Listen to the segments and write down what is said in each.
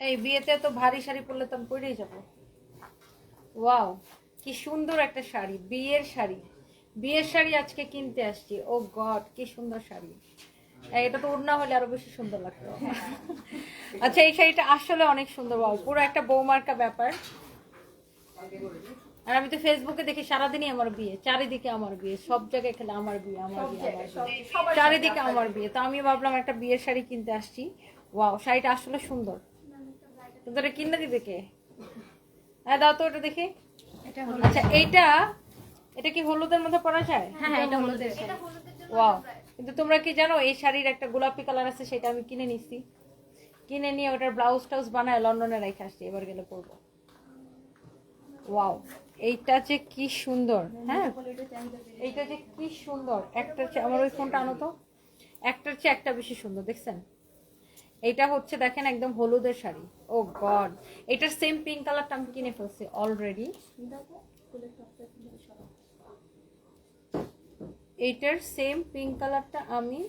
এই বিয়েতে তো ভারী শাড়ি পরলে তো আমি পরেই যাব। ওয়াও কি সুন্দর একটা শাড়ি বিয়ের শাড়ি। বিয়ের শাড়ি আজকে কিনতে আসছি। ও গড কি সুন্দর শাড়ি। এটা তো ওড়না হলে আরও বেশি সুন্দর লাগতো। আচ্ছা এই শাড়িটা আসলে অনেক সুন্দর। বাবু পুরো একটা বৌমার্কা ব্যাপার। আর আমি তো ফেসবুকে দেখি সারাদিনই আমার বিয়ে চারিদিকে আমার বিয়ে সব জায়গায় খেলে আমার বিয়ে আমার বিয়ে আমার বিয়ে। চারিদিকে আমার বিয়ে। তো আমি ভাবলাম একটা বিয়ের শাড়ি কিনতে আসছি। ওয়াও শাড়িটা আসলে সুন্দর। তোদের কিনে দিবে কে হ্যাঁ দাও তো ওটা দেখি। আচ্ছা এইটা এটা কি হলুদের মধ্যে পরা যায়? হ্যাঁ হ্যাঁ এটা হলুদের। ওয়াও। কিন্তু তোমরা কি জানো এই শাড়ির একটা গোলাপি কালার আছে সেটা আমি কিনে নিছি। কিনে নিয়ে ওটার ব্লাউজ টাউজ বানায় লন্ডনে রেখে আসছি এবার গেলে পরবো। ওয়াও এইটা যে কি সুন্দর হ্যাঁ? এইটা যে কি সুন্দর। একটা চেয়ে- আমার ওই ফোনটা আনো তো। একটার চেয়ে একটা বেশি সুন্দর দেখছেন? এইটা হচ্ছে দেখেন একদম হলুদের শাড়ি। ও গড এটার সেম পিঙ্ক কালারটা আমি কিনে ফেলছি অলরেডি এইটার সেম পিঙ্ক কালারটা আমি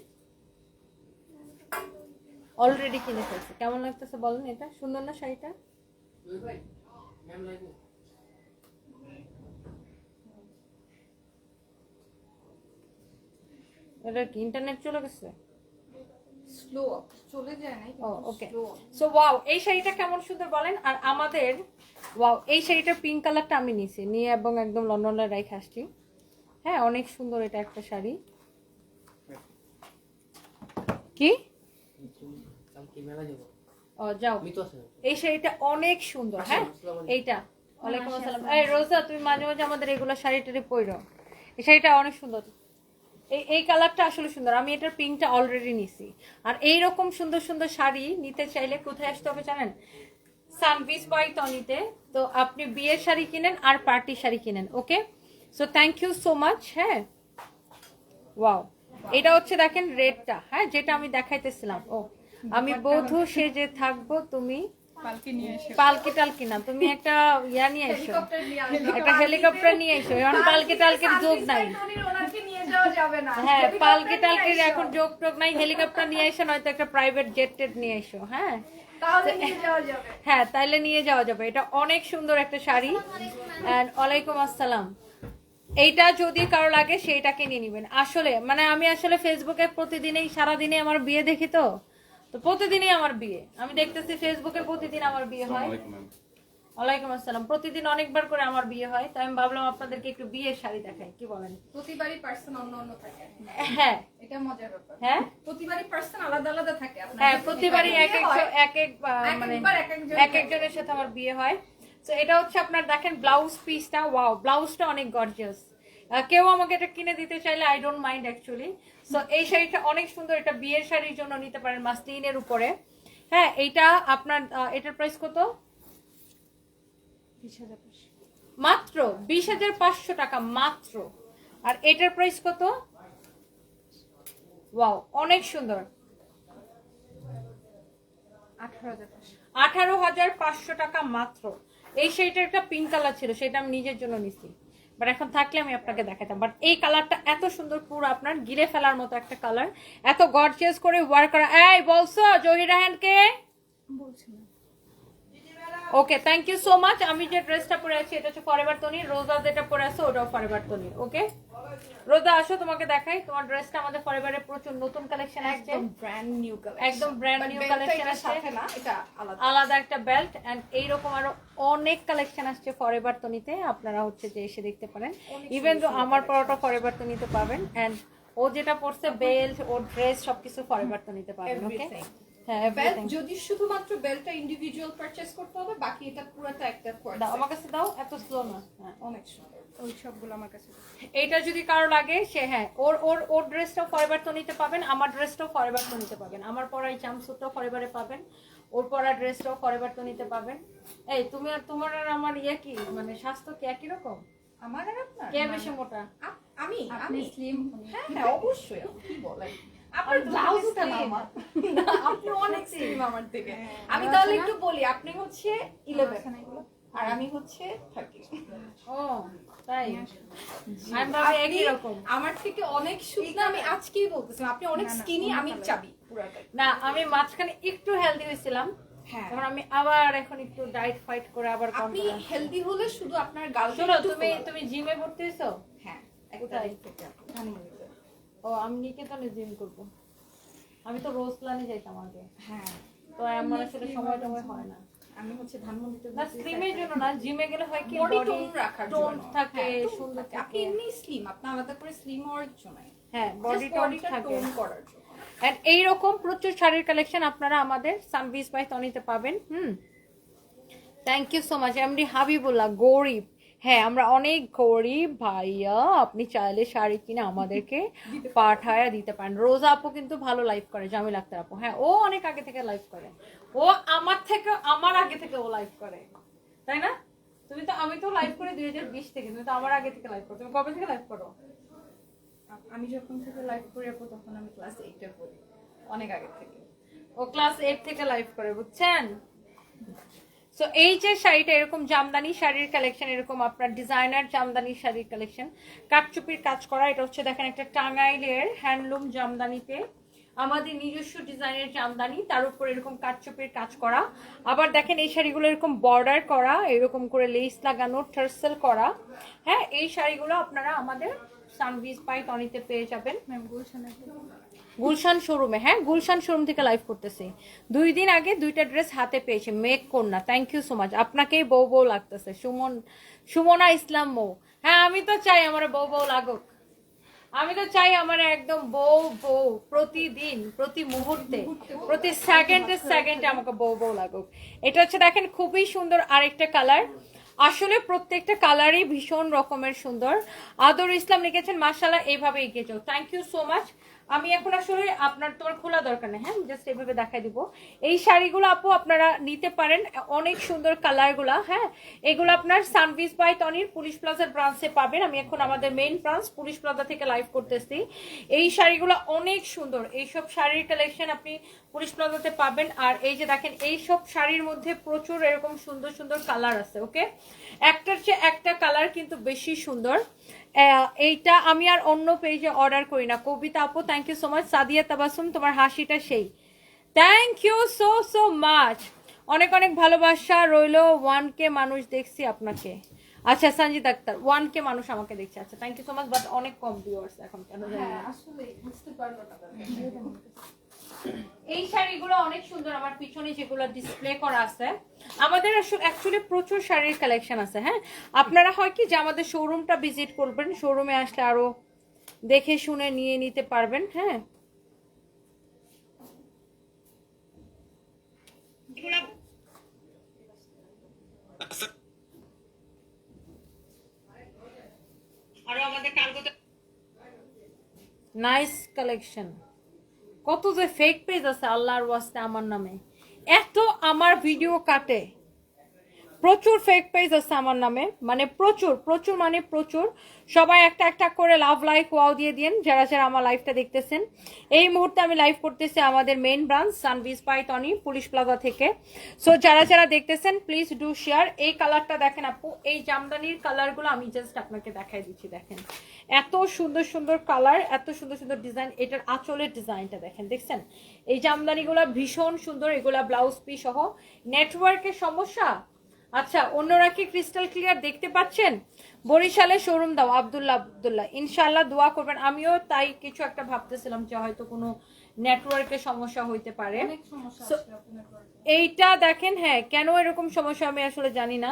অলরেডি কিনে ফেলছি। কেমন লাগতেছে বলেন এটা? সুন্দর না শাড়িটা? এটা কি ইন্টারনেট চলে গেছে? স্লো চলে যায় না ও ওকে সো ওয়াও এই শাড়িটা কেমন সুন্দর বলেন? আর আমাদের ওয়াও এই শাড়িটার পিঙ্ক কালারটা আমি নিছি নিয়ে এবং একদম লন্ডনে রেখে আসছি। হ্যাঁ অনেক সুন্দর এটা একটা শাড়ি। কি? ও যাও। এই শাড়িটা অনেক সুন্দর হ্যাঁ? এইটা। ওয়ালাইকুম আসসালাম। এই রোজা তুমি মাঝে মাঝে আমাদের এগুলো শাড়ি টাড়ি পরো এই শাড়িটা অনেক সুন্দর। এই এই কালারটা আসলে সুন্দর। আমি এটার পিঙ্কটা অলরেডি নিছি। আর এই রকম সুন্দর সুন্দর শাড়ি নিতে চাইলে কোথায় আসতে হবে জানেন? সানভিস বাই টনিতে তো আপনি বিয়ের শাড়ি কিনেন আর পার্টি শাড়ি কিনেন okay? So thank you so much হ্যাঁ? ওয়াও এটা হচ্ছে দেখেন রেডটা হ্যাঁ? যেটা আমি দেখাইতেছিলাম। ও আমি বধূ সেজে থাকব তুমি পালকি টালকি না তুমি একটা ইয়া নিয়ে এসো। একটা হেলিকপ্টার নিয়ে এসো। এখন পালকি টালকির যোগ নাই। হ্যাঁ পালকি টালকির এখন যোগ টোগ নাই হেলিকপ্টার নিয়ে এসো নয়তো একটা প্রাইভেট জেট টেট নিয়ে এসো হ্যাঁ? তাহলে নিয়ে যাওয়া যাবে। হ্যাঁ তাইলে নিয়ে যাওয়া যাবে। এটা অনেক সুন্দর একটা শাড়ি। অ্যান্ড ওয়ালাইকুম আসসালাম। এইটা যদি কারও লাগে সেইটাকে নিয়ে নিবেন। আসলে মানে আমি আসলে ফেসবুকে প্রতিদিনই সারাদিনে আমার বিয়ে দেখি তো? তো প্রতিদিনই আমার বিয়ে। আমি দেখতেছি ফেসবুকে প্রতিদিন আমার বিয়ে হয়। ওয়ালাইকুম আসসালাম। প্রতিদিন অনেকবার করে আমার বিয়ে হয় তাই আমি ভাবলাম আপনাদেরকে একটু বিয়ের শাড়ি দেখাই কি বলেন? প্রতিবারই পার্সন অন্য অন্য থাকে। হ্যাঁ। এটা মজার ব্যাপার। হ্যাঁ? প্রতিবারই পার্সন আলাদা আলাদা থাকে। আপনার হ্যাঁ প্রতিবারই এক এক এক এক মানে একবার এক একজন এক একজনের সাথে আমার বিয়ে হয়। তো এটা হচ্ছে আপনার দেখেন ব্লাউজ পিসটা ওয়াও ব্লাউজটা অনেক গর্জিয়াস কেউ আমাকে এটা কিনে দিতে চাইলে I don't mind actually so এই শাড়িটা অনেক সুন্দর এটা বিয়ের শাড়ির জন্য নিতে পারেন মাসলিনের উপরে। হ্যাঁ এইটা আপনার এটার প্রাইস কত? মাত্র বিশ হাজার পাঁচশো টাকা মাত্র। আর এটার প্রাইস কত? ওয়াও অনেক সুন্দর। আঠারো হাজার পাঁচশো। টাকা মাত্র। এই শাড়িটার একটা পিঙ্ক কালার ছিল সেটা আমি নিজের জন্য নিছি। বাট এখন থাকলে আমি আপনাকে দেখাতাম। বাট এই কালারটা এত সুন্দর পুরো আপনার গিলে ফেলার মতো একটা কালার এত গর্জিয়াস করে ওয়ার করা। এই বলছো Zahir রাহানকে okay thank you so much আমি যে ড্রেসটা পরে আছি এটা হচ্ছে ফরেভার তনির রোজা যেটা পরে আছে ওটাও ফরেভার তনির ওকে রোজা আসো তোমাকে দেখাই। তোমার ড্রেসটা আমাদের ফরেভারে প্রচুর নতুন কালেকশন আসছে। একদম ব্র্যান্ড নিউ কালার একদম ব্র্যান্ড নিউ কালেকশন আসছে। না এটা আলাদা। আলাদা একটা বেল্ট এন্ড এইরকম আরও অনেক কালেকশন আসছে ফরএভার তনিতে আপনারা হচ্ছে যে এসে দেখতে পারেন। ইভেন তো আমার পরোটা ফরএভার তনিতে পাবেন এন্ড ও যেটা পরছে বেল্ট ও ড্রেস সবকিছু ফরএভার তনিতে পাবেন ওকে বেল্ট everything। যদি শুধুমাত্র বেল্টটা ইন্ডিভিজুয়াল পারচেজ করতে হবে বাকি এটা পুরোটা একটা দাও আমার কাছে দাও এত স্লো না। হ্যাঁ অনেক সুন্দর ওই সবগুলো আমার কাছে এইটা যদি কারও লাগে সে হ্যাঁ ওর ওর ওর ড্রেসটাও ফরএভার তো নিতে পাবেন আমার ড্রেসটাও ফরএভার তো নিতে পাবেন। আমার পরা এই জামসুটটাও ফরএভারে পাবেন ওর পরা ড্রেসটাও ফরএভার তো নিতে পাবেন। এই তুমি আর তোমার আর আমার ইয়ে কি? মানে স্বাস্থ্য কি একই রকম? আমার আর আপনার? কে বেশি মোটা? আমি আমি। স্লিম হ্যাঁ হ্যাঁ অবশ্যই কি বলেন? আপনার না আমার আপনি অনেক স্লিম আমার থেকে। আমি তাহলে একটু বলি আপনি হচ্ছে ইলেভেন আর আমি হচ্ছে থার্টি ও তাই? একই রকম। আমার থেকে অনেক সুন্দর আমি আজকেই বলতেছি আপনি অনেক স্কিনি আমি চাবি পুরাটাই না আমি মাঝখানে একটু হেলদি হয়েছিলাম। হ্যাঁ। আমি আবার এখন একটু ডায়েট ফাইট করে আবার আপনি হেলদি হলে শুধু আপনার গাল তুমি তুমি জিমে ভর্তি হয়েছো? হ্যাঁ কোথায়? তারিখ থেকে আপু, ধানমন্ডিতে। ও আমি নিকেতনে জিম করব। আমি তো রোজ প্ল্যানে যাইতাম আগে। হ্যাঁ। তো আমার আসলে সময় টময় হয় না। আমি হচ্ছে ধানমন্ডিতে না স্লিমের জন্য না জিমে গেলে হয় কি বডি টোন রাখার জন্য। থাকে হ্যাঁ, সুন্দর থাকে। আপনি এমনি স্লিম আপনি আলাদা করে স্লিম হওয়ার কিছু নাই। হ্যাঁ বডি টোন থাকে। করার জন্য। এন্ড এইরকম প্রচুর শাড়ির কালেকশন আপনারা আমাদের সানবিস বাই তনিতে পাবেন হুম। Thank you so much MD Habibullah Garib. হ্যাঁ আমরা অনেক গরিব ভাইয়া আপনি চাইলে শাড়ি কিনে আমাদেরকে পাঠায়া দিতে পারেন। রোজা আপু কিন্তু ভালো লাইভ করে জামিল আক্তার আপু। হ্যাঁ ও অনেক আগে থেকে লাইভ করে। ও আমার থেকে আমার আগে থেকে ও লাইভ করে। তাই না? তুমি তো আমি তো লাইভ করে দুই হাজার বিশ থেকে তুমি তো আমার আগে থেকে লাইভ করো। তুমি কবে থেকে লাইভ করো? আমি যখন থেকে লাইভ করি আপু তখন আমি ক্লাস এইটে পড়ি। অনেক আগে থেকে। ও ক্লাস এইট থেকে লাইভ করে বুঝছেন? সো এই যে শাড়িটা এরকম জামদানি শাড়ির কালেকশন এরকম আপনার ডিজাইনার জামদানি শাড়ির কালেকশন কাঠচুপির কাজ করা, এটা হচ্ছে দেখেন একটা টাঙ্গাইলের হ্যান্ডলুম জামদানিতে। আমাদের নিজস্ব ডিজাইনের জামদানি, তার উপর এরকম কাঠচুপির কাজ করা। আবার দেখেন এই শাড়িগুলো এরকম বর্ডার করা, এরকম করে লেস লাগানো টার্সেল করা। হ্যাঁ এই শাড়িগুলো আপনারা আমাদের সানভিজ পাই টনিতে পেয়ে যাবেন। ম্যাম গুলশানের গুলশান শোরুমে হ্যাঁ? গুলশান শোরুম থেকে লাইভ করতেছি। দুই দিন আগে দুইটা ড্রেস হাতে পেয়েছি, মেক কন্যা। থ্যাংক ইউ সো মাচ আপনাকেই বউ বউ লাগতেছে, সুমন, সুমনা ইসলাম মৌ হ্যাঁ আমি তো চাই আমার বউ বউ লাগুক। আমি তো চাই আমার একদম বউ বউ প্রতিদিন, প্রতি মুহূর্তে, প্রতি সেকেন্ডে সেকেন্ডে আমাকে বউ বউ লাগুক। এটা হচ্ছে, দেখেন, খুবই সুন্দর আরেকটা কালার আসলে প্রত্যেকটা কালারই ভীষণ রকমের সুন্দর। আদর ইসলাম লিখেছেন মাসাল্লাহ এইভাবে এগিয়ে থ্যাংক ইউ সো মাচ আমি এখন আসলে আপনার তোমার খোলা দরকার নেই হ্যাঁ? জাস্ট এইভাবে দেখাই দিব। এই শাড়িগুলো আপু আপনারা নিতে পারেন, অনেক সুন্দর কালারগুলা হ্যাঁ? এগুলো আপনার সানভিস বাই টনির পুলিশ প্লাজার ব্রাঞ্চে পাবেন। আমি এখন আমাদের মেইন ব্রাঞ্চ পুলিশ প্লাজা থেকে লাইভ করতেছি। এই শাড়িগুলো অনেক সুন্দর। এইসব শাড়ির কালেকশন আপনি পুলিশ প্লাজাতে পাবেন। আর এই যে দেখেন, এইসব শাড়ির মধ্যে প্রচুর এরকম সুন্দর সুন্দর কালার আছে ওকে একটার চেয়ে একটা কালার কিন্তু বেশি সুন্দর। এইটা আমি আর অন্য পেজে অর্ডার করি না। কবিতা আপু thank you so much Sadia Tabassum, তোমার হাসিটা সেই। Thank you so so much অনেক অনেক ভালোবাসা রইল। ওয়ান কে মানুষ দেখছি আপনাকে। আচ্ছা সঞ্জিত আক্তার ওয়ান কে মানুষ আমাকে দেখছে। আচ্ছা thank you so much but অনেক কম ভিউয়ার্স এখন, কেন হ্যাঁ আসলে বুঝতে পারল না। এই শাড়িগুলো অনেক সুন্দর আমার পিছনে যেগুলো ডিসপ্লে করা আছে। আমাদের অ্যাকচুয়ালি প্রচুর শাড়ির কালেকশন আছে হ্যাঁ? আপনারা হয় কি যে আমাদের শোরুমটা ভিজিট করবেন শোরুমে আসলে আরও দেখে শুনে নিয়ে নিতে পারবেন হ্যাঁ? নাইস কালেকশন কত যে ফেক পেজ আছে আল্লাহর ওয়াস্তে আমার নামে। এত আমার ভিডিও কাটে। প্রচুর ফেক পেজ আছে আমার নামে। মানে প্রচুর প্রচুর মানে প্রচুর। সবাই একটা একটা করে লাভ লাইক ওয়াও দিয়ে দিন যারা যারা আমার লাইভটা দেখতেছেন। এই মুহূর্তে আমি লাইভ করতেছি আমাদের মেন ব্রাঞ্চ সানভিজ পাইটনি পুলিশ প্লাজা থেকে। সো যারা যারা দেখতেছেন প্লিজ ডু শেয়ার এই কালারটা দেখেন আপু, এই জামদানির কালারগুলো আমি জাস্ট আপনাকে দেখাই দিচ্ছি, দেখেন। এত সুন্দর সুন্দর কালার এত সুন্দর সুন্দর ডিজাইন এটার আঁচলের ডিজাইনটা দেখেন, দেখছেন? এই জামদানিগুলো ভীষণ সুন্দর, এগুলা ব্লাউজ পিস সহ। নেটওয়ার্কের সমস্যা? আচ্ছা অন্যরা কি ক্রিস্টাল ক্লিয়ার দেখতে পাচ্ছেন? বরিশালে শোরুম দাও আব্দুল্লাহ আবদুল্লাহ। ইনশাল্লাহ দোয়া করবেন। আমিও তাই কিছু একটা ভাবতেছিলাম যে হয়তো কোনো নেটওয়ার্কের সমস্যা হইতে পারে। এইটা দেখেন হ্যাঁ কেন এরকম সমস্যা আমি আসলে জানি না।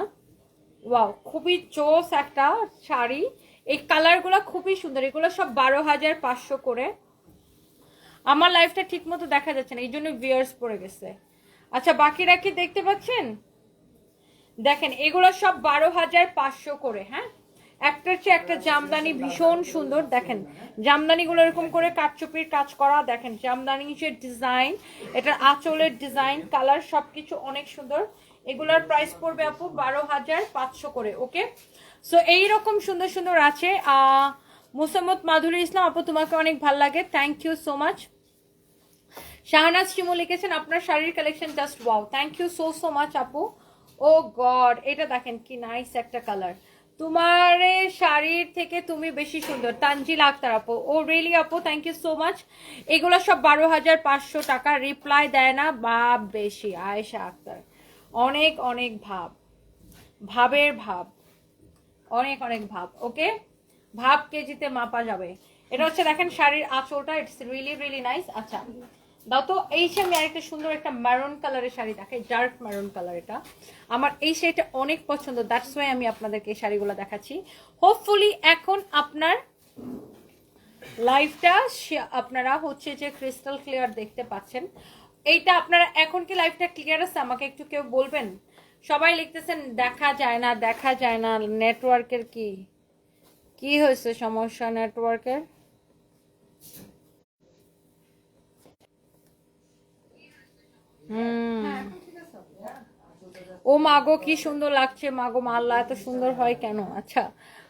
ওয়াও খুবই চোস একটা শাড়ি। এই কালারগুলো খুবই সুন্দর। এগুলো সব বারো হাজার পাঁচশো করে। আমার লাইফটা ঠিক মতো দেখা যাচ্ছে না। এই জন্য ভিয়ার্স পড়ে গেছে। আচ্ছা বাকিরা কি দেখতে পাচ্ছেন? দেখেন, এগুলো সব বারো হাজার পাঁচশো করে হ্যাঁ? একটার চেয়ে একটা জামদানি ভীষণ সুন্দর, দেখেন। জামদানিগুলো এরকম করে কাঠচুপির কাজ করা, দেখেন, জামদানি যে ডিজাইন এটার আঁচলের ডিজাইন, কালার সবকিছু অনেক সুন্দর। এগুলোর প্রাইস পড়বে আপু বারো হাজার পাঁচশো করে, ওকে? সো এইরকম সুন্দর সুন্দর আছে। মুসাম্মদ মাধুরী ইসলাম, আপু, তোমাকে অনেক ভালো লাগে। Thank you so much Shahnaz Shimu লিখেছেন, আপনার শাড়ির collection just wow thank you so so much আপু। ও গড, এটা দেখেন কি নাইস একটা কালার তোমার শাড়ির থেকে তুমি বেশি সুন্দর। তানজিল আক্তার আপু, ও রিয়েলি আপু থ্যাংক ইউ সো মাচ এগুলো সব বারো হাজার পাঁচশো টাকা রিপ্লাই দেয় না ভাব বেশি, আয়েশা আক্তার। অনেক অনেক ভাব। ভাবের ভাব। অনেক অনেক ভাব ওকে ভাব কেজিতে মাপা যাবে। এটা হচ্ছে দেখেন শাড়ির আঁচলটা ইটস রিয়েলি রিয়েলি নাইস আচ্ছা দাও তো, এই সে আমি আরেকটা সুন্দর একটা ম্যারুন কালারের শাড়ি দেখাই ডার্ক ম্যারুন কালার এটা। আমার এই শাড়িটা অনেক পছন্দ দ্যাটস ওয়াই আমি আপনাদেরকে এই শাড়িগুলো দেখাচ্ছি। হোপফুলি এখন আপনার লাইফটা আপনারা হচ্ছে যে ক্রিস্টাল ক্লিয়ার দেখতে পাচ্ছেন। এইটা আপনারা এখন কি লাইফটা ক্লিয়ার আছে? আমাকে একটু কেউ বলবেন? সবাই লিখতেছেন, দেখা যায় না, দেখা যায় না নেটওয়ার্কের কি? কি হয়েছে সমস্যা নেটওয়ার্কের ও মাগো কি সুন্দর লাগছে মাগো মাল্লা, এত সুন্দর হয় কেন? আচ্ছা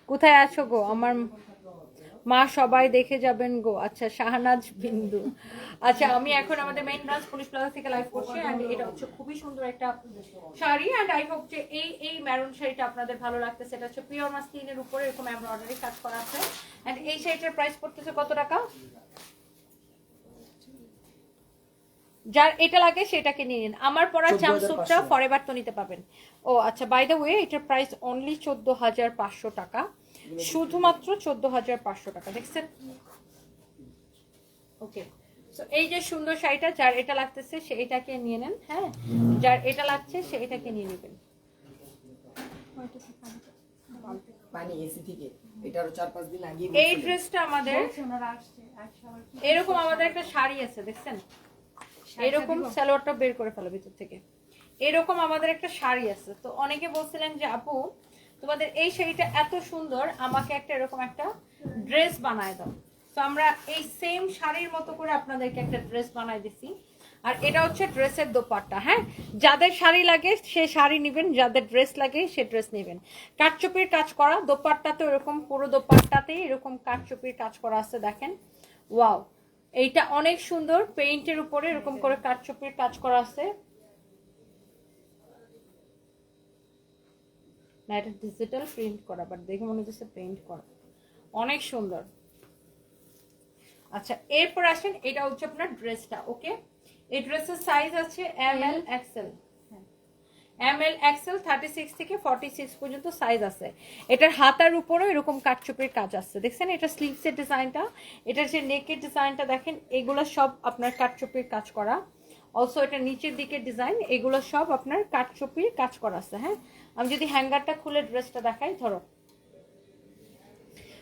কোথায় আছো গো? আমার মা সবাই দেখে যাবেন গো। আচ্ছা শাহনাজ বিন্দু। আচ্ছা আমি এখন আমাদের মেইন ব্রাঞ্চ পুলিশ প্লাজা থেকে লাইভ করছি অ্যান্ড এটা হচ্ছে খুবই সুন্দর একটা শাড়ি অ্যান্ড আই হোপ যে এই এই ম্যারুন শাড়িটা আপনাদের ভালো লাগতেছে। এটা হচ্ছে পিওর মাসলিনের উপরে এরকম এমব্রয়ডারি কাজ করা আছে। অ্যান্ড এই শাড়িটার প্রাইস পড়তেছে কত টাকা? যার এটা লাগে সেটাকে নিয়ে নিন। আমার পরা 14,500 জাম্পস্যুটটা ফরএভার তো নিতে পাবেন। ও আচ্ছা বাই দ্য ওয়ে এটার প্রাইস অনলি চোদ্দ হাজার পাঁচশো টাকা। শুধুমাত্র চোদ্দ হাজার পাঁচশো টাকা দেখছেন? ওকে এই যে সুন্দর শাড়িটা যার এটা লাগতেছে সে এটাকে নিয়ে নেন হ্যাঁ? যার এটা লাগছে সে এটাকে নিয়ে নেবেন। পানি এসি থেকে এটারও চার পাঁচ দিন আগে এই ড্রেসটা আমাদের এরকম আমাদের একটা শাড়ি আছে দেখছেন? এরকম সালোয়ারটা বের করে ফেলো ভিতর থেকে। এরকম আমাদের একটা শাড়ি আছে। তো অনেকে বলছিলেন যে আপু তোমাদের এই শাড়িটা এত সুন্দর আমাকে একটা এরকম একটা ড্রেস বানায় দাও। তো আমরা এই সেম শাড়ির মতো করে আপনাদেরকে একটা ড্রেস বানাই দিছি। আর এটা হচ্ছে ড্রেসের দোপাট্টা হ্যাঁ? যাদের শাড়ি লাগে সে শাড়ি নেবেন যাদের ড্রেস লাগে সে ড্রেস নেবেন। কাঠচুপির কাজ করা দোপাট্টা তো এরকম পুরো দোপাট্টাতেই এরকম কাঠচুপির কাজ করা আছে দেখেন। ওয়াও! এইটা অনেক সুন্দর পেইন্টের উপরে এরকম করে কাঠচোপের কাজ করা আছে। না, এটা ডিজিটাল প্রিন্ট করা বাট দেখে মনে হচ্ছে পেইন্ট করা। অনেক সুন্দর। আচ্ছা এরপর আসেন, এটা হচ্ছে আপনার ড্রেসটা ওকে এই ড্রেসের সাইজ আছে M L XL M L XL thirty six থেকে ফর্টি সিক্স পর্যন্ত সাইজ আছে। এটার হাতার উপরেও এরকম কাঠচুপের কাজ আছে। দেখছেন এটা স্লিভসের ডিজাইনটা এটার যে নেকের ডিজাইনটা দেখেন, এগুলো সব আপনার কাঠচুপির কাজ করা। অলসো এটা নিচের দিকের ডিজাইন এগুলো সব আপনার কাঠচুপির কাজ করা আছে হ্যাঁ? আমি যদি হ্যাঙ্গারটা খুলে ড্রেসটা দেখাই, ধরো।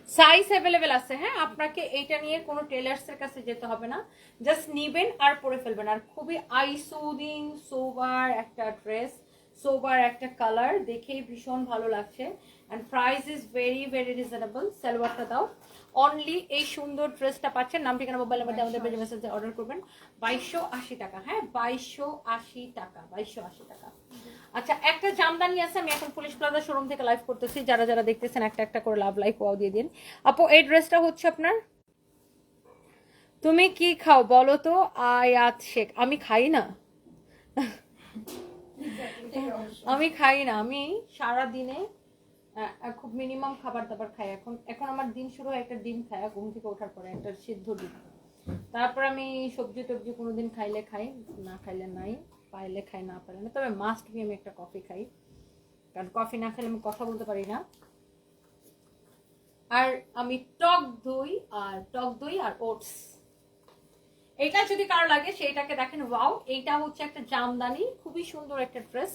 সাইজ অ্যাভেলেবেল আছে হ্যাঁ? আপনাকে এইটা নিয়ে কোনো টেলার্স এর কাছে যেতে হবে না। জাস্ট নিবেন আর পরে ফেলবেন। আর খুবই আইসুদিং সোবার একটা ড্রেস সোবার একটা কালার দেখেই ভীষণ ভালো লাগছে। And price is very very reasonable সালোয়ারটা দাও। অনলি এই সুন্দর ড্রেসটা পাচ্ছেন। নাম ঠিকানা মোবাইলের মধ্যে আমাদের পেজে মেসেজে অর্ডার করবেন। বাইশশো আশি টাকা হ্যাঁ? বাইশশো আশি টাকা বাইশশো আশি টাকা। আচ্ছা একটা জামদানি আছে আমি এখন পুলিশ প্লাজা শোরুম থেকে লাইভ করতেছি। যারা যারা দেখতেছেন একটা একটা করে লাভ লাইভ ওয়াও দিয়ে দিন। আপু এই ড্রেসটা হচ্ছে আপনার? তুমি কি খাও বলো তো? আয়াত শেখ। আমি খাই না? আমি খাই না, আমি সারা দিনে খুব মিনিমাম খাবার দাবার খাই। এখন এখন আমার দিন শুরু হয় একটা ডিম খাই ঘুম থেকে ওঠার পরে একটা সিদ্ধ ডিম। তারপর আমি সবজি টবজি কোনোদিন খাইলে খাই, না খাইলে নাই, পাইলে খাই, না পাইলে না তবে মাস্ট বি আমি একটা কফি খাই। কারণ কফি না খেলে আমি কথা বলতে পারি না। আর আমি টক দই আর টক দই আর ওটস এটা যদি কারও লাগে, সেইটাকে দেখেন, ওয়াও, এইটা হচ্ছে একটা জামদানি, খুবই সুন্দর একটা dress.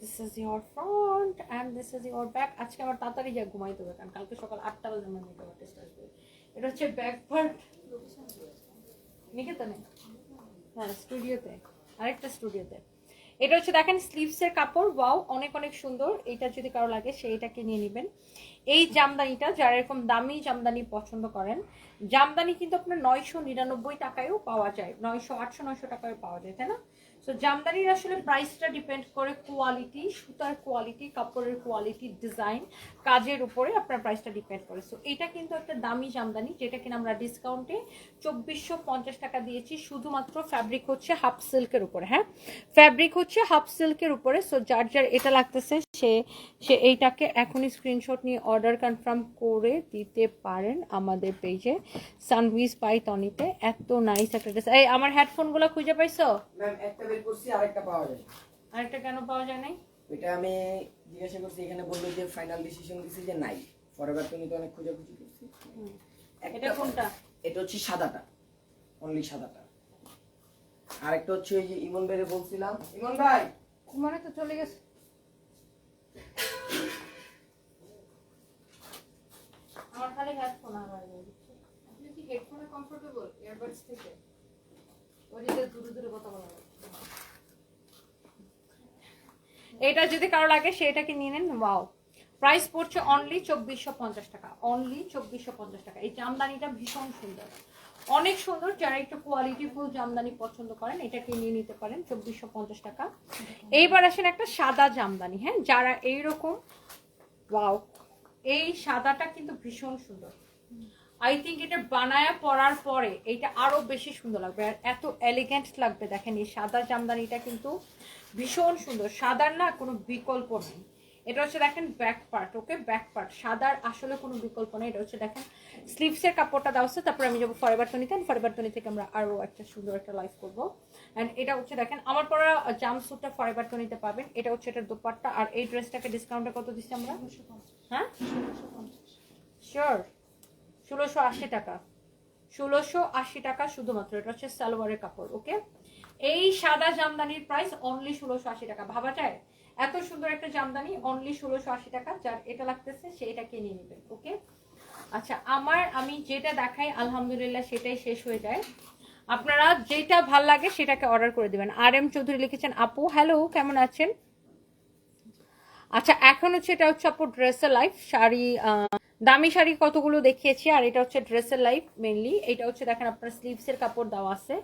This is your front and this is your back আজকে আমার তাড়াতাড়ি যা ঘুমাইতে হবে কারণ কালকে সকাল আটটা বাজে আমার মেকআপ আর্টিস্ট আসবে। এটা হচ্ছে ব্যাক পার্ট নিকেতনে? হ্যাঁ স্টুডিওতে আরেকটা স্টুডিওতে এটা হচ্ছে, দেখেন স্লিভসের কাপড়। ওয়াও অনেক অনেক সুন্দর। এটা যদি কারও লাগে, সেইটাকে নিয়ে নেবেন। এই জামদানিটা যারা এরকম দামি জামদানি পছন্দ করেন, জামদানি কিন্তু আপনার নয়শো নিরানব্বই টাকায়ও পাওয়া যায়, নয়শো আটশো নয়শো টাকায় পাওয়া যায়, তাই না? সো জামদানির আসলে প্রাইসটা ডিপেন্ড করে কোয়ালিটি সুতার কোয়ালিটি কাপড়ের কোয়ালিটি ডিজাইন কাজের উপরে আপনার প্রাইসটা ডিপেন্ড করে। সো এটা কিন্তু একটা দামি জামদানি যেটা কিনা আমরা ডিসকাউন্টে চব্বিশশো পঞ্চাশ টাকা দিয়েছি, শুধুমাত্র ফ্যাব্রিক হচ্ছে হাফ সিল্কের উপরে হ্যাঁ? ফ্যাব্রিক হচ্ছে হাফ সিল্কের উপরে সো যার যার এটা লাগতেছে সে সে এইটাকে এখনই স্ক্রিনশট নিয়ে অর্ডার কনফার্ম করে দিতে পারেন আমাদের পেজে। সানভিজ পাই তনিতে এত নাইস একটা ড্রেস এই আমার হেডফোনগুলো খুঁজে পাইছো? ম্যাম একটা বের করছি আরেকটা পাওয়া যায়। আরেকটা কেন পাওয়া যায় নাই? এটা আমি জিজ্ঞাসা করছি এখানে বলল যে ফাইনাল ডিসিশন দিছি যে নাই। ফরএভার তুমি তো অনেক খোঁজাখুঁজি করছি। এটা একটা কোনটা? এটা হচ্ছে সাদাটা। অনলি সাদাটা। আরেকটা হচ্ছে ওই যে ইমন ভাইরে বলছিলাম। ইমন ভাই! মানে তো চলে গেছে আমার খালি হেডফোন আর আপনি কি হেডফোনে ইয়ারবাডস থেকে যে দূরে দূরে কথা বলা এটা যদি কারও লাগে, সেটাকে নিয়ে নেন, ওয়াও। প্রাইস পড়ছে অনলি চব্বিশশো পঞ্চাশ টাকা। অনলি চব্বিশশো পঞ্চাশ টাকা। এই জামদানিটা ভীষণ সুন্দর। অনেক সুন্দর, যারা একটু কোয়ালিটিফুল জামদানি পছন্দ করেন, এটাকে নিয়ে নিতে পারেন, চব্বিশশো পঞ্চাশ টাকা। এইবার আসেন একটা সাদা জামদানি হ্যাঁ? যারা এইরকম, ওয়াও। এই সাদাটা কিন্তু ভীষণ সুন্দর। আই থিঙ্ক এটা বানায়া পরার পরে এটা আরও বেশি সুন্দর লাগবে আর এত এলিগেন্ট লাগবে দেখেন এই সাদা জামদানিটা কিন্তু ভীষণ সুন্দর। সাদার না কোনো বিকল্প নেই। এটা হচ্ছে দেখেন back part okay back part সাদার আসলে কোনো বিকল্প নেই। এটা হচ্ছে দেখেন স্লিভসের কাপড়টা দেওয়া হচ্ছে তারপরে আমি যাব ফরেবার টনিতে ফরেবার টনি থেকে আমরা আরও একটা সুন্দর একটা লাইফ করব। অ্যান্ড এটা হচ্ছে দেখেন আমার পরা জাম স্যুটটা ফরেবার টনিতে পাবেন। এটা হচ্ছে এটার দোপাট্টা। আর এই ড্রেসটাকে ডিসকাউন্টে কত দিচ্ছি আমরা? হ্যাঁ? শিওর ষোলোশো আশি টাকা। ষোলোশো আশি টাকা শুধুমাত্র, এটা হচ্ছে সালোয়ারের কাপড়, ওকে? এই সাদা জামদানির প্রাইস অনলি ষোলোশো আশি টাকা। ভাবা যায়? এত সুন্দর একটা জামদানি অনলি ষোলোশো আশি টাকা, যার এটা লাগতেছে সেইটাকে নিয়ে নেবেন, ওকে? আচ্ছা আমার, আমি যেটা দেখাই, আলহামদুলিল্লাহ সেটাই শেষ হয়ে যায়। আপনারা যেটা ভালো লাগে সেটাকে অর্ডার করে দিবেন। আর এম চৌধুরী লিখেছেন, আপু হ্যালো কেমন আছেন? আচ্ছা এখন হচ্ছে এটা হচ্ছে আপু ড্রেসের লাইফ শাড়ি দামি শাড়ি কতগুলো দেখিয়েছি, আর এটা হচ্ছে ড্রেসের লাইফ মেনলি এটা হচ্ছে দেখেন আপনার স্লিভসের কাপড় দেওয়া আছে।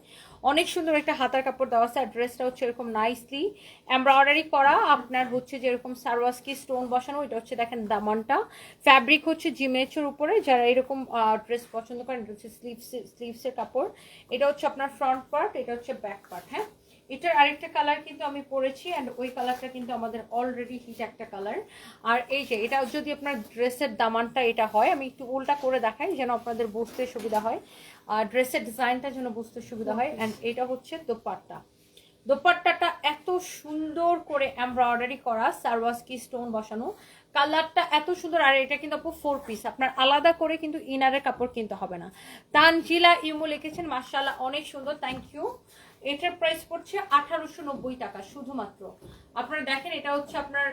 অনেক সুন্দর একটা হাতার কাপড় দেওয়া আছে, আর ড্রেসটা হচ্ছে এরকম নাইসলি এমব্রয়ডারি করা। আপনার হচ্ছে যেরকম সারওয়াস্কি স্টোন বসানো এটা হচ্ছে দেখেন দামানটা। ফ্যাব্রিক হচ্ছে জিমেচের উপরে, যারা এরকম ড্রেস পছন্দ করেন, এটা হচ্ছে স্লিভস স্লিভসের কাপড়। এটা হচ্ছে আপনার ফ্রন্ট পার্ট এটা হচ্ছে ব্যাক পার্ট হ্যাঁ? এটার আরেকটা কালার কিন্তু আমি পরেছি অ্যান্ড ওই কালারটা কিন্তু আমাদের অলরেডি হিট একটা কালার আর এই যে এটা যদি আপনার ড্রেসের দামানটা এটা হয় আমি একটু উল্টা করে দেখাই যেন আপনাদের বুঝতে সুবিধা হয়। আর ড্রেসের ডিজাইনটা যেন বুঝতে সুবিধা হয় অ্যান্ড এটা হচ্ছে দোপাট্টা। দোপাট্টাটা এত সুন্দর করে এমব্রয়ডারি করা সারওয়াস্কি স্টোন বসানো। কালারটা এত সুন্দর আর এটা কিন্তু আপু ফোর পিস আপনার আলাদা করে কিন্তু ইনারের কাপড় কিনতে হবে না। তানজিলা ইমু লিখেছেন মার্শাল্লাহ অনেক সুন্দর থ্যাংক ইউ এটার প্রাইস পড়ছে আঠারোশো নব্বই টাকা শুধুমাত্র। আপনারা দেখেন, এটা হচ্ছে আপনার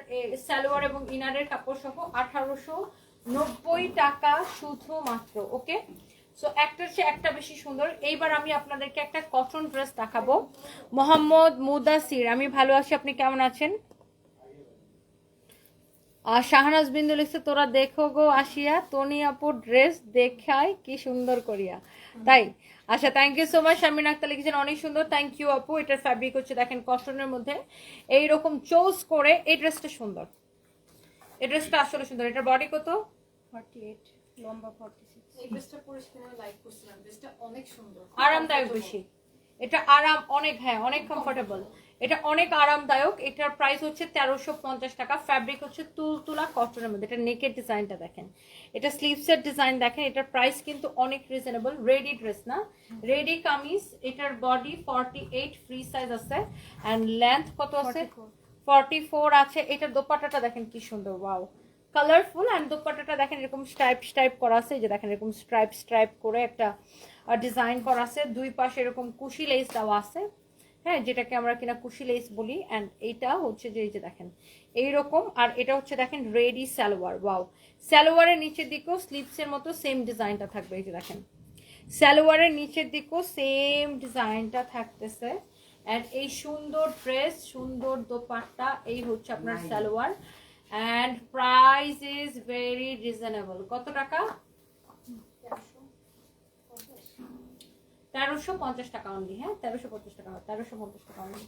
সালোয়ার এবং ইনারের কাপড় সহ আঠারোশো নব্বই টাকা শুধুমাত্র, ওকে? সো একটার চেয়ে একটা বেশি সুন্দর। এইবার আমি আপনাদেরকে একটা কটন ড্রেস দেখাবো। মোহাম্মদ মুদাসির আমি ভালো আছি, আপনি কেমন আছেন? শাহনাজ বিন্দু লিখছে, তোরা দেখো গো, আসিয়া তনি আপু ড্রেস দেখায় কি সুন্দর করিয়া। তাই আচ্ছা thank you so much Shamin Akhtar লিখেছেন অনেক সুন্দর থ্যাংক ইউ আপু এটার ফ্যাব্রিক হচ্ছে দেখেন কটনের মধ্যে। এইরকম চোজ করে এই ড্রেসটা সুন্দর। এই ড্রেসটা আসলে সুন্দর। এটার বডি কত? ফর্টি এইট লম্বা ফর্টি সিক্স এই ড্রেসটা পরে সেখানে লাইক করছিলাম ড্রেসটা অনেক সুন্দর আরামদায়ক বেশি। এটা আরাম অনেক হ্যাঁ অনেক কমফোর্টেবল এটা অনেক আরামদায়ক। এটার প্রাইস হচ্ছে তেরোশো পঞ্চাশ টাকা। ফ্যাব্রিক হচ্ছে তুলতুলা কটনের মধ্যে। এটা নেকের ডিজাইনটা দেখেন। এটা স্লিভসের ডিজাইন দেখেন। এটার প্রাইস কিন্তু অনেক রিজনেবল রেডি ড্রেস না? রেডি কামিজ। এটার body forty eight free size আছে। অ্যান্ড লেন্থ কত আছে? ফর্টি ফোর আছে। এটার দোপাট্টাটা দেখেন কি সুন্দর। ওয়াও কালারফুল অ্যান্ড দোপাট্টাটা দেখেন এরকম স্ট্রাইপ স্ট্রাইপ করা আছে। যে দেখেন এরকম স্ট্রাইপ স্ট্রাইপ করে একটা ডিজাইন করা আছে। দুই পাশে এরকম কুশি লেস দেওয়া আছে। হ্যাঁ যেটাকে আমরা কিনা কুশি লেস বলি অ্যান্ড এইটা হচ্ছে যে এই যে দেখেন এইরকম আর এটা হচ্ছে দেখেন রেডি সালোয়ার ওয়াও। সালোয়ারের নিচের দিকেও স্লিপসের মতো সেম ডিজাইনটা থাকবে এই যে দেখেন। সালোয়ারের নিচের দিকেও সেম ডিজাইনটা থাকতেছে অ্যান্ড এই সুন্দর ড্রেস সুন্দর দোপাট্টা এই হচ্ছে আপনার salwar and price is very reasonable কত টাকা? তেরোশো পঞ্চাশ টাকা অনলি হ্যাঁ? তেরোশো পঞ্চাশ টাকা, তেরোশো পঞ্চাশ টাকা অনলি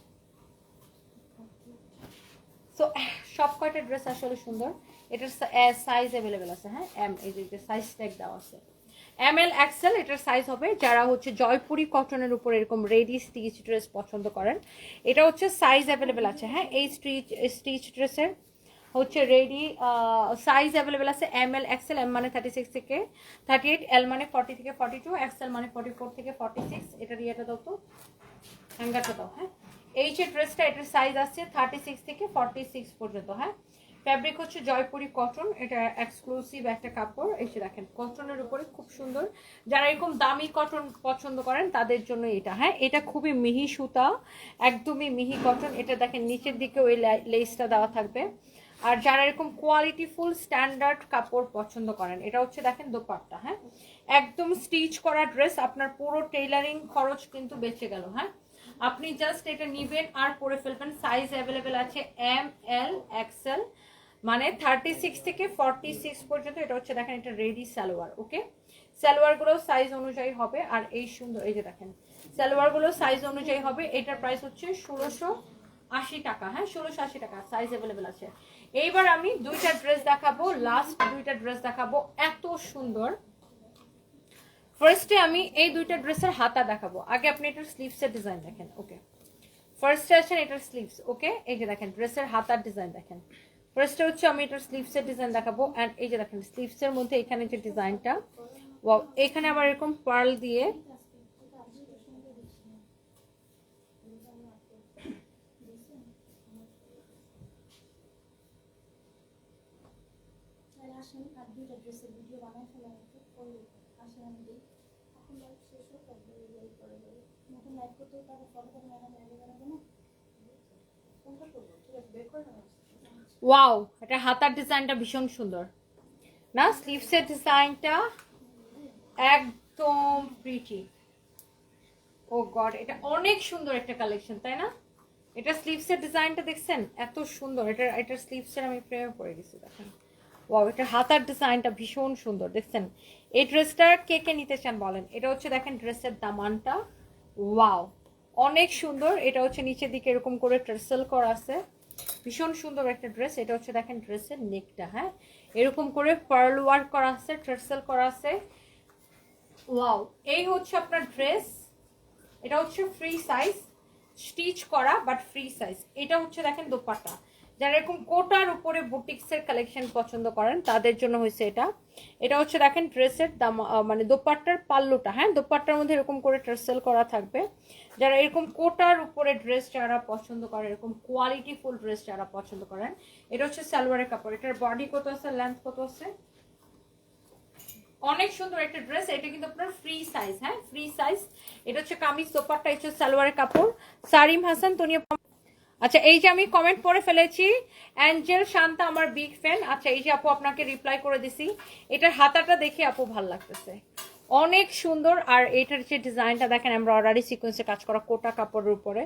সো সব কয়টা ড্রেস আসলে সুন্দর? এটার সাইজ অ্যাভেলেবেল আছে হ্যাঁ? এম এই যে সাইজ ট্যাগ দেওয়া আছে। এম এল এক্সেল এটার সাইজ হবে যারা হচ্ছে জয়পুরি কটনের উপর এরকম রেডি স্টিচ ড্রেস পছন্দ করেন। এটা হচ্ছে সাইজ অ্যাভেলেবেল আছে হ্যাঁ? এই স্টিচ স্টিচ ড্রেসের হচ্ছে রেডি সাইজ অ্যাভেলেবেল আছে এম এল এক্সেল এম মানে থার্টি সিক্স থেকে থার্টি এইট এল মানে ফর্টি থেকে ফর্টি টু এক্সেল মানে ফর্টি ফোর থেকে ফর্টি সিক্স এটার ইয়েটা দাও তো হ্যাঙ্গারটা দাও হ্যাঁ? এই যে ড্রেসটা এটার সাইজ আসছে থার্টি সিক্স থেকে ফর্টি সিক্স পর্যন্ত হ্যাঁ? ফ্যাব্রিক হচ্ছে জয়পুরি কটন এটা এক্সক্লুসিভ একটা কাপড় এসে দেখেন কটনের উপরে খুব সুন্দর। যারা এরকম দামি কটন পছন্দ করেন, তাদের জন্য এটা হ্যাঁ? এটা খুবই মিহি সুতা, একদমই মিহি কটন এটা দেখেন নিচের দিকে ওই লেসটা দেওয়া থাকবে। আর যারা এরকম কোয়ালিটি ফুল স্ট্যান্ডার্ড কাপড় পছন্দ করেন, এটা হচ্ছে দেখেন দোপাট্টা হ্যাঁ? একদম স্টিচ করা ড্রেস আপনার পুরো টেইলারিং খরচ কিন্তু বেঁচে গেল হ্যাঁ? আপনি জাস্ট এটা নিবেন আর পরে ফেলবেন সাইজ অ্যাভেলেবেল আছে এম এল এক্সেল মানে থার্টি সিক্স থেকে ফর্টি সিক্স পর্যন্ত, এটা হচ্ছে দেখেন এটা রেডি সালোয়ার ওকে সালোয়ারগুলো সাইজ অনুযায়ী হবে, আর এই সুন্দর, এই যে দেখেন, সালোয়ারগুলো সাইজ অনুযায়ী হবে, এটার প্রাইস হচ্ছে ষোলোশো আশি টাকা হ্যাঁ ষোলোশো আশি টাকা সাইজ অ্যাভেলেবেল আছে। এইবার আমি দুইটা ড্রেস দেখাবো লাস্ট দুইটা ড্রেস দেখাবো, এত সুন্দর। ফার্স্টে আমি এই দুইটা ড্রেসের হাতা দেখাবো। আগে আপনি এটার স্লিভসের ডিজাইন দেখেন ওকে ফার্স্টে আছেন এটার স্লিভস ওকে এই যে দেখেন ড্রেসের হাতার ডিজাইন দেখেন। ফার্স্টে হচ্ছে আমি এটার স্লিভসের ডিজাইন দেখাবো অ্যান্ড এই যে দেখেন স্লিভসের মধ্যে এখানে যে ডিজাইনটা এখানে আবার এরকম পার্ল দিয়ে আসেন আর দুইটা ড্রেসের ভিডিও বানাই ফেলা হতো করব আসেন আমি দিই এখন লাইভ শেষ হোক তারপরে লাইভ করে দেবো নতুন লাইভ করতে তারপর ফলো করে ম্যাডাম আগে বানাবো না কোনটা করব ঠিক আছে বের করে নেব ওয়াও এটা হাতার ডিজাইনটা ভীষণ সুন্দর। না স্লিভসের ডিজাইনটা একদম প্রিটি ও গড এটা অনেক সুন্দর একটা কালেকশন তাই না? এটা স্লিভসের ডিজাইনটা দেখছেন? এত সুন্দর। এটা এটার স্লিভসের আমি প্রেমে পড়ে গেছি, দেখেন। ওয়াও এটা হাতার ডিজাইনটা ভীষণ সুন্দর, দেখছেন? এই ড্রেসটা কে কে নিতে চান বলেন? এটা হচ্ছে, দেখেন ড্রেসের দামানটা। ওয়াও অনেক সুন্দর। এটা হচ্ছে নিচের দিকে এরকম করে টার্সেল করা আছে। ভীষণ সুন্দর একটা ড্রেস এটা হচ্ছে দেখেন ড্রেসের নেকটা হ্যাঁ? এরকম করে পার্ল ওয়ার্ক করা আছে ট্রেসেল করা আছে। ওয়াও এই হচ্ছে আপনার ড্রেস এটা হচ্ছে ফ্রি সাইজ স্টিচ করা বাট ফ্রি সাইজ এটা হচ্ছে দেখেন দোপাট্টা। যারা এরকম কোটার উপরে বুটিক্সের কালেকশন পছন্দ করেন, তাদের জন্য হয়েছে এটা। এটা হচ্ছে দেখেন ড্রেসের দাম মানে দোপাট্টার পাল্লুটা হ্যাঁ? দোপাট্টার মধ্যে এরকম করে টার্সেল করা থাকবে। যারা এরকম কোটার উপরে ড্রেস যারা পছন্দ করেন, এরকম কোয়ালিটি ফুল ড্রেস যারা পছন্দ করেন, এটা হচ্ছে সালোয়ারের কাপড়। এটার বডি কত আছে? লেন্থ কত আছে? অনেক সুন্দর একটা ড্রেস এটা কিন্তু আপনার ফ্রি সাইজ হ্যাঁ? ফ্রি সাইজ এটা হচ্ছে কামিজ দোপাট্টা হচ্ছে সালোয়ারের কাপড়। সারিম হাসান তনিয়া আচ্ছা এই যে আমি কমেন্ট পড়ে ফেলেছি অ্যাঞ্জেল শান্তা আমার বিগ ফ্যান আচ্ছা এই যে আপু আপনাকে রিপ্লাই করে দিছি। এটার হাতাটা দেখে আপু ভালো লাগতেছে। অনেক সুন্দর আর এটার যে ডিজাইনটা দেখেন আমরা অর্ডারি সিকোয়েন্সে কাজ করা কোটা কাপড়ের উপরে।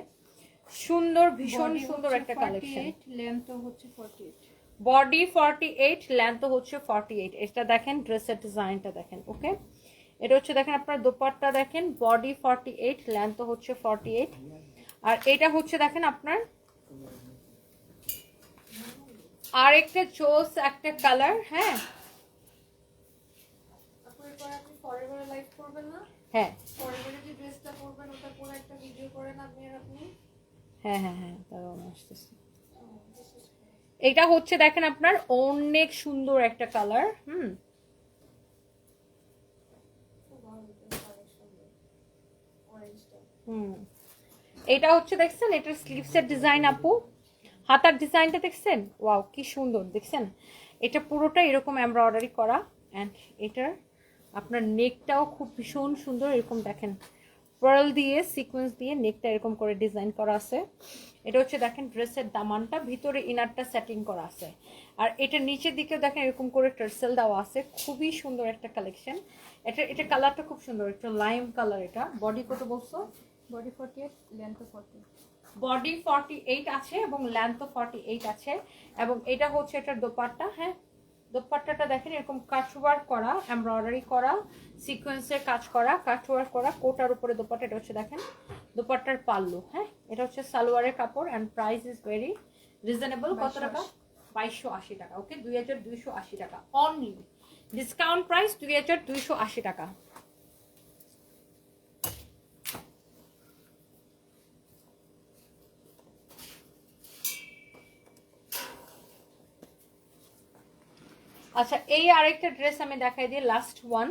সুন্দর ভীষণ সুন্দর একটা কালেকশন লেন্থ হচ্ছে 48 বডি ফর্টি এইট লেন্থ হচ্ছে ফর্টি এইট এটা দেখেন ড্রেসের ডিজাইনটা দেখেন ওকে এটা হচ্ছে দেখেন আপনার দোপাট্টা দেখেন বডি ফর্টি এইট লেন্থ হচ্ছে ফর্টি এইট আর এটা হচ্ছে দেখেন আপনার আর একটা চোস একটা কালার হ্যাঁ। আপনি ফরএভার লাইভ করবেন না? হ্যাঁ। ফরএভারে যে ড্রেসটা পরবেন ওটা পরে একটা ভিডিও করেন আপনি আপনি? হ্যাঁ হ্যাঁ হ্যাঁ দাঁড়াও আমি এটা হচ্ছে দেখেন আপনার অনেক সুন্দর একটা কালার হুম। হুম। এটা হচ্ছে দেখছেন, এটার স্লিভসের ডিজাইন আপু। হাতার ডিজাইনটা দেখছেন? ওয়াও কি সুন্দর, দেখছেন? এটা পুরোটা এরকম এমব্রয়ডারি করা। অ্যান্ড এটার আপনার নেকটাও খুব ভীষণ সুন্দর, এরকম দেখেন। পার্ল দিয়ে সিকোয়েন্স দিয়ে নেকটা এরকম করে ডিজাইন করা আছে। এটা হচ্ছে দেখেন ড্রেসের দামানটা, ভিতরে ইনারটা সেটিং করা আছে। আর এটা নিচের দিকেও দেখেন, এরকম করে টার্সেল দেওয়া আছে। খুবই সুন্দর একটা কালেকশন এটা এটা কালারটা খুব সুন্দর, একটা লাইম কালার এটা। বডি কত বলছো? Body 48 length 40 body forty eight আছে এবং ফর্টি এইট আছে। এবং এটা হচ্ছে এটার দোপাট্টা হ্যাঁ? দোপাট্টাটা দেখেন এরকম কাটওয়ার্ক করা এমব্রয়ডারি করা সিকোয়েন্সের কাজ করা কাটওয়ার্ক করা কোটার উপরে দোপাট্টা এটা হচ্ছে দেখেন দোপাট্টার পাল্লু হ্যাঁ? এটা হচ্ছে সালোয়ারের কাপড় and price is very reasonable কত টাকা? বাইশশো আশি। টাকা ওকে দুই হাজার দুইশো আশি টাকা অনলি ডিসকাউন্ট প্রাইস দুই হাজার দুইশো আশি টাকা। আচ্ছা এই আরেকটা ড্রেস আমি দেখাই দিই লাস্ট ওয়ান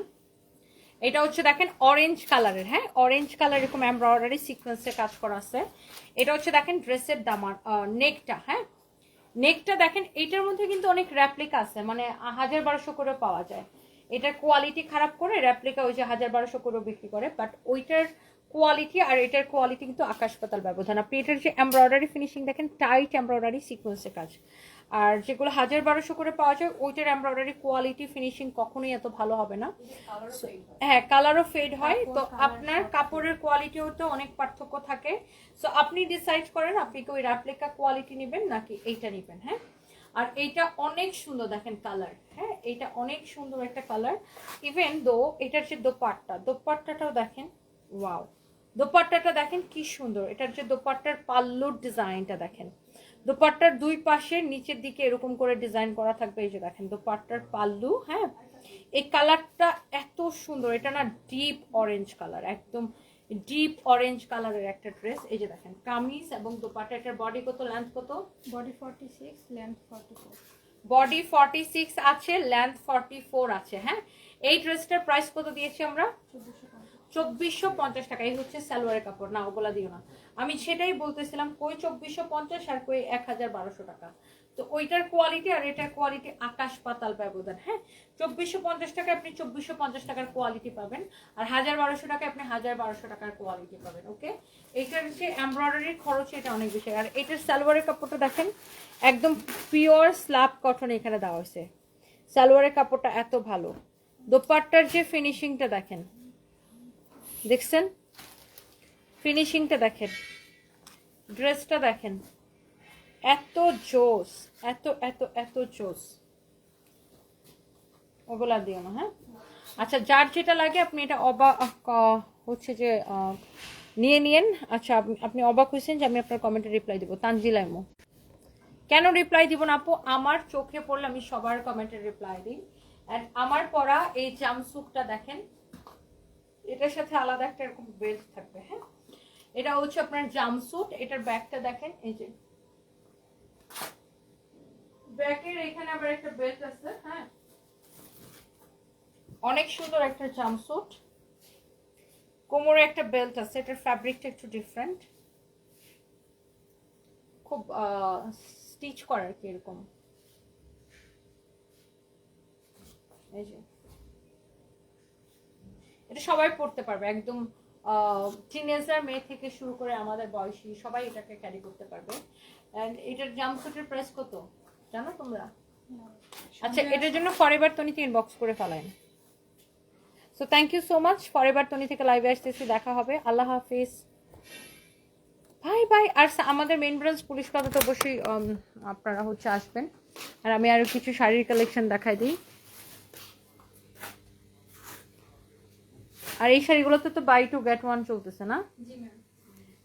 এটা হচ্ছে দেখেন অরেঞ্জ কালারের হ্যাঁ? অরেঞ্জ কালার এরকম এমব্রয়ডারি সিকোয়েন্সে কাজ করা আছে। এটা হচ্ছে দেখেন ড্রেসের দামার নেকটা হ্যাঁ? নেকটা দেখেন এটার মধ্যে কিন্তু অনেক র্যাপ্লিকা আছে মানে হাজার বারোশো করে পাওয়া যায়। এটার কোয়ালিটি খারাপ করে র্যাপ্লিকা ওই যে হাজার বারোশো করে বিক্রি করে বাট ওইটার কোয়ালিটি আর এটার কোয়ালিটি কিন্তু আকাশ পাতাল ব্যবধান। আপনি এটার যে এমব্রয়ডারি ফিনিশিং দেখেন টাইট এমব্রয়ডারি সিকোয়েন্সে কাজ। আর যেগুলো হাজার বারোশো করে পাওয়া যায় ওইটার এমব্রয়ডারি কোয়ালিটি ফিনিশিং কখনোই এত ভালো হবে না। হ্যাঁ। কালারও ফেড হয়। তো আপনার কাপড়ের কোয়ালিটিও তো অনেক পার্থক্য থাকে। সো আপনি ডিসাইড করেন আপনি কি ওই র্যাপ্লিকা কোয়ালিটি নেবেন নাকি এইটা নেবেন হ্যাঁ? আর এইটা অনেক সুন্দর দেখেন কালার হ্যাঁ? এইটা অনেক সুন্দর একটা কালার ইভেন দো এটার যে দোপাট্টা দোপাট্টাটাও দেখেন ওয়াও দোপাট্টাটা দেখেন কি সুন্দর। এটার যে দোপাট্টার পাল্লুর ডিজাইনটা দেখেন। দোপাট্টার দুই পাশে নিচের দিকে এরকম করে ডিজাইন করা থাকবে এই যে দেখেন দোপাট্টার পাল্লু হ্যাঁ? এই কালারটা এত সুন্দর। এটা না ডিপ অরেঞ্জ কালার একদম ডিপ অরেঞ্জ কালারের একটা ড্রেস। এই যে দেখেন কামিজ এবং দোপাট্টা এটার বডি কত লেন্থ কত? Body forty six length forty four body forty six আছে লেন্থ ফর্টি ফোর আছে হ্যাঁ? এই ড্রেসটার প্রাইস কত দিয়েছি আমরা? চোদ্দোশো চব্বিশশো পঞ্চাশ টাকা, এই হচ্ছে সালোয়ারের কাপড়। না ওগুলা দিও না। আমি সেটাই বলতেছিলাম, কই চব্বিশশো পঞ্চাশ আর কই এক হাজার বারোশো টাকা। তো ওইটার কোয়ালিটি আর এটার কোয়ালিটি আকাশ পাতাল ব্যবধান হ্যাঁ? চব্বিশশো পঞ্চাশ টাকা আপনি চব্বিশশো পঞ্চাশ টাকার কোয়ালিটি পাবেন আর হাজার বারোশো টাকা আপনি হাজার বারোশো টাকার কোয়ালিটি পাবেন, ওকে? এইটার যে এমব্রয়ডারির খরচ এটা অনেক বেশি। আর এটার সালোয়ারের কাপড়টা দেখেন, একদম পিওর স্ল্যাব কটন এখানে দেওয়া হয়েছে। সালোয়ারের কাপড়টা এত ভালো। দোপাট্টার যে ফিনিশিংটা দেখেন দেখছেন? ফিনিশিংটা দেখেন। ড্রেসটা দেখেন। এত জোস, এত এত এত জোস। ওগুলা দিও না হ্যাঁ? আচ্ছা যার যেটা লাগে আপনি এটা অবাক হচ্ছে যে নিয়ে নিয়েন। আচ্ছা আপনি- অবাক হয়েছেন যে আমি আপনার কমেন্টে রিপ্লাই দিব। তানজিলা এমো। কেন রিপ্লাই দিব না আপু? আমার চোখে পড়লে আমি সবার কমেন্টে রিপ্লাই দিই। অ্যান্ড আমার পরা এই জামসুকটা দেখেন। এটার সাথে আলাদা একটা এরকম বেল্ট থাকবে হ্যাঁ? এটা হচ্ছে আপনার জামসুট এটার ব্যাগটা দেখেন, এই যে। ব্যাগের এখানে আবার একটা বেল্ট আছে হ্যাঁ? অনেক সুন্দর একটা কোমরে একটা বেল্ট আছে, এটার ফ্যাব্রিকটা একটু ডিফারেন্ট খুব স্টিচ করা আর কি এরকম। এই যে। এটা সবাই পড়তে পারবে। একদম টিনেজার মেয়ে থেকে শুরু করে আমাদের বয়সী সবাই এটাকে ক্যারি করতে পারবে। অ্যান্ড এটার জাম্পসুটের প্রাইস কত? জানো তোমরা? আচ্ছা এটার জন্য ফরএভার তনিকে ইনবক্স করে feline so thank you so much forever Toni থেকে লাইভে আসতেছি দেখা হবে। আল্লাহ হাফিজ। ভাই ভাই আর আমাদের মেন ব্রাঞ্চ পুলিশ কথা তো অবশ্যই আপনারা হচ্ছে আসবেন। আর আমি আরও কিছু শাড়ির কালেকশন দেখাই দিই। আর এই শাড়িগুলোতে তো বাই টু গেট ওয়ান চলতেছে না?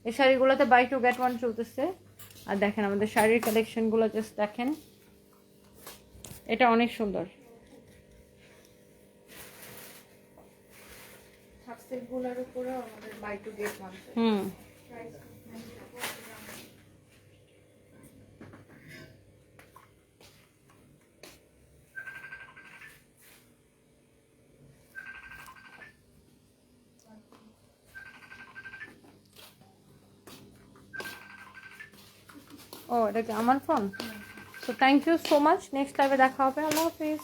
এই শাড়িগুলোতে বাই টু গেট ওয়ান চলতেছে। আর দেখেন আমাদের শাড়ির কালেকশনগুলো জাস্ট দেখেন। এটা অনেক সুন্দর। হুম। ও এটা কি আমার phone so thank you so much next লাইভে দেখা হবে. আল্লাহ হাফিজ